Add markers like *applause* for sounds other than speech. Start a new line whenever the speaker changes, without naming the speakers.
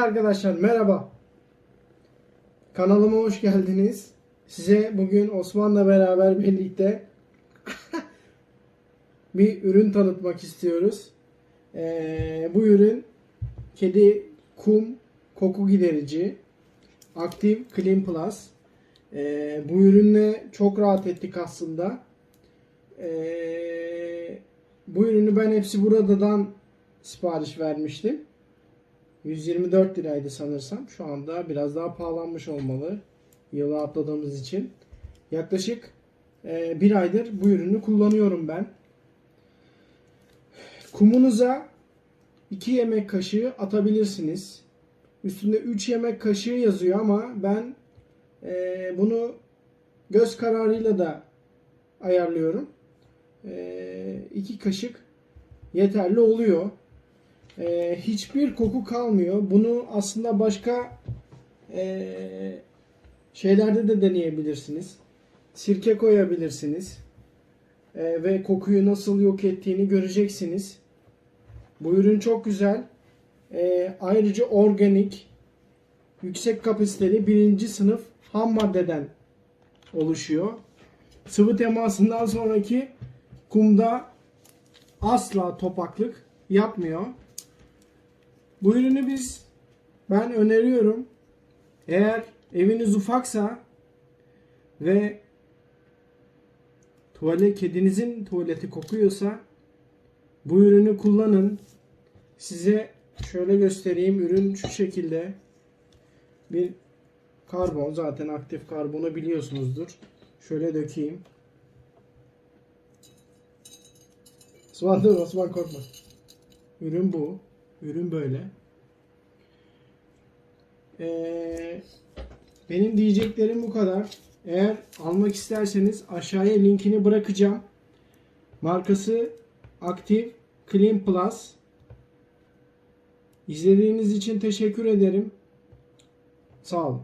arkadaşlar merhaba. Kanalıma hoş geldiniz. Size bugün Osman'la beraber birlikte *laughs* bir ürün tanıtmak istiyoruz. Ee, bu ürün kedi kum koku giderici Active Clean Plus. Ee, bu ürünle çok rahat ettik aslında. Ee, bu ürünü ben hepsi buradan sipariş vermiştim. 124 liraydı sanırsam. Şu anda biraz daha pahalanmış olmalı. Yılı atladığımız için. Yaklaşık e, bir aydır bu ürünü kullanıyorum ben. Kumunuza 2 yemek kaşığı atabilirsiniz. Üstünde 3 yemek kaşığı yazıyor ama ben e, bunu göz kararıyla da ayarlıyorum. 2 kaşık yeterli oluyor. Ee, hiçbir koku kalmıyor. Bunu aslında başka ee, şeylerde de deneyebilirsiniz. Sirke koyabilirsiniz. Ee, ve kokuyu nasıl yok ettiğini göreceksiniz. Bu ürün çok güzel. Ee, ayrıca organik, yüksek kapasiteli birinci sınıf ham maddeden oluşuyor. Sıvı temasından sonraki kumda asla topaklık yapmıyor. Bu ürünü biz ben öneriyorum. Eğer eviniz ufaksa ve tuvalet kedinizin tuvaleti kokuyorsa bu ürünü kullanın. Size şöyle göstereyim. Ürün şu şekilde bir karbon zaten aktif karbonu biliyorsunuzdur. Şöyle dökeyim. Osman dur Osman korkma. Ürün bu. Ürün böyle. Ee, benim diyeceklerim bu kadar. Eğer almak isterseniz aşağıya linkini bırakacağım. Markası Active Clean Plus. İzlediğiniz için teşekkür ederim. Sağ olun.